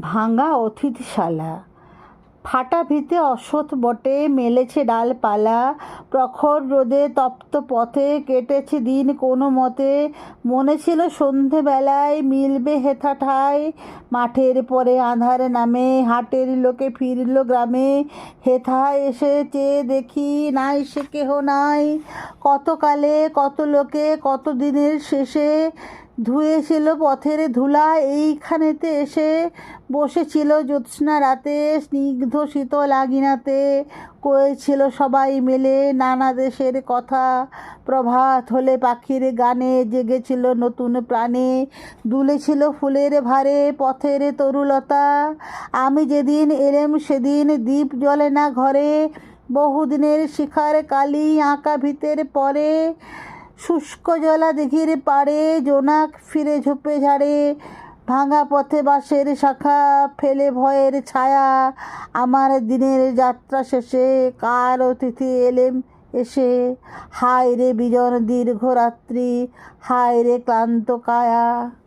ভাঙা অতিথিশালা। ফাটা ভিতে অশ্বত্থ বটে, মেলেছে ডালপালা। প্রখর রোদে তপ্ত পথে কেটেছে দিন কোনো মতে। মনে ছিল সন্ধেবেলায় মিলবে হেথা ঠাই মাঠের পরে আঁধার নামে, হাটের লোকে ফিরল গ্রামে। হেথা এসে চেয়ে দেখি, নাই সে কেহ নাই। কতকালে, কত লোকে, কত দিনের শেষে ধুয়েছিল পথের ধুলা? এইখানেতে এসে বসেছিল জ্যোৎস্না রাতে, স্নিগ্ধ শীতল আগিনাতে। কয়েছিল সবাই মিলে নানা দেশের কথা। প্রভাত হলে পাখির গানে জেগেছিল নতুন প্রাণে। দুলেছিল ফুলের ভারে পথের তরুলতা। আমি যেদিন এলেম, সেদিন দ্বীপ জ্বলে না ঘরে। বহুদিনের শিখার কালি আঁকা ভিতের পরে, শুষ্ক জলা দিঘির পাড়ে, জোনাক ফিরে ঝোপে ঝাড়ে, ভাঙা পথে বাঁশের শাখা ফেলে ভয়ের ছায়া। আমার দিনের যাত্রা শেষে কার অতিথি এলেম এসে। হায় রে বিজন দীর্ঘ রাত্রি হায় রে ক্লান্ত কায়া।